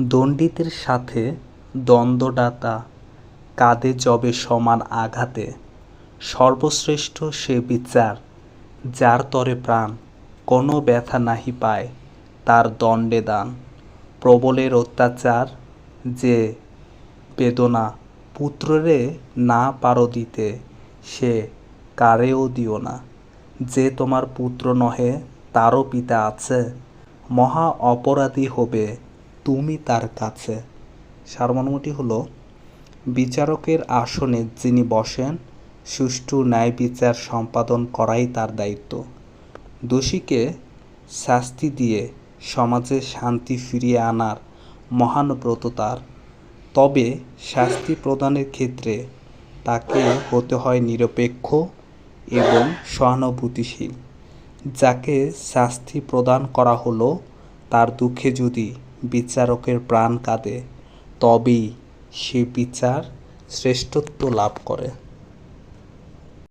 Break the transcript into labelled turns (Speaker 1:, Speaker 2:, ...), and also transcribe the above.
Speaker 1: দণ্ডিতের সাথে দ্বন্দ্বদাতা, কাঁধে যবে সমান আঘাতে, সর্বশ্রেষ্ঠ সে বিচার যার তরে প্রাণ কোনো ব্যথা নাহি পায় তার দণ্ডে দান। প্রবলের অত্যাচার যে বেদনা পুত্ররে না পারো দিতে, সে কারেও দিও না। যে তোমার পুত্র নহে, তারও পিতা আছে। মহা অপরাধী হবে তুমি তার কাছে। সারমর্মটি হলো, বিচারকের আসনে যিনি বসেন, সুষ্ঠু ন্যায় বিচার সম্পাদন করাই তার দায়িত্ব। দোষীকে শাস্তি দিয়ে সমাজে শান্তি ফিরিয়ে আনার মহান ব্রত তার। তবে শাস্তি প্রদানের ক্ষেত্রে তাকে হতে হয় নিরপেক্ষ এবং সহানুভূতিশীল। যাকে শাস্তি প্রদান করা হলো, তার দুঃখে যদি বিচারকের প্রাণ কাঁদে তবেই সে বিচার শ্রেষ্ঠত্ব লাভ করে।